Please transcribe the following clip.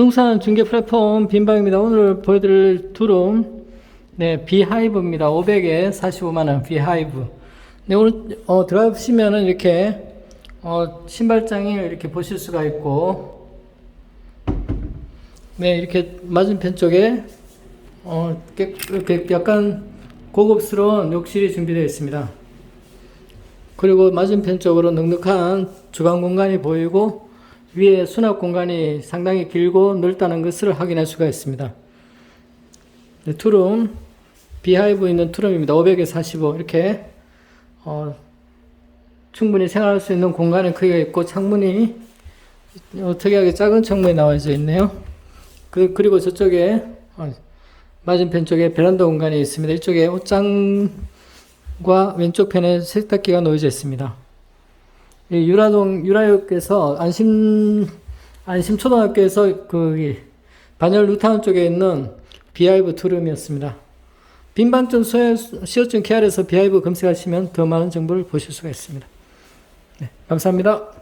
부동산 중개 플랫폼 빈방입니다. 오늘 보여드릴 투룸, 네, 비하이브입니다. 500에 45만원 비하이브. 네, 오늘, 어, 들어가시면은 이렇게, 어, 신발장을 이렇게 보실 수가 있고, 네, 이렇게 맞은편 쪽에, 어, 깨- 이렇게 약간 고급스러운 욕실이 준비되어 있습니다. 그리고 맞은편 쪽으로 넉넉한 주방 공간이 보이고 위에 수납 공간이 상당히 길고 넓다는 것을 확인할 수가 있습니다. 네, 투룸 비하이브 있는 투룸입니다. 500에 45 이렇게 어, 충분히 생활할 수 있는 공간의 크기가 있고 창문이 어, 특이하게 작은 창문이 나와져 있네요. 그, 그리고 저쪽에 어, 맞은편 쪽에 베란다 공간이 있습니다. 이쪽에 옷장 과 왼쪽 편에 세탁기가 놓여져 있습니다. 이 유라동 유라역에서 안심 안심 초등학교에서 그 반열 루타운 쪽에 있는 비하이브 투룸이었습니다. 빈방점 시어증 케어에서 비하이브 검색하시면 더 많은 정보를 보실 수가 있습니다. 네, 감사합니다.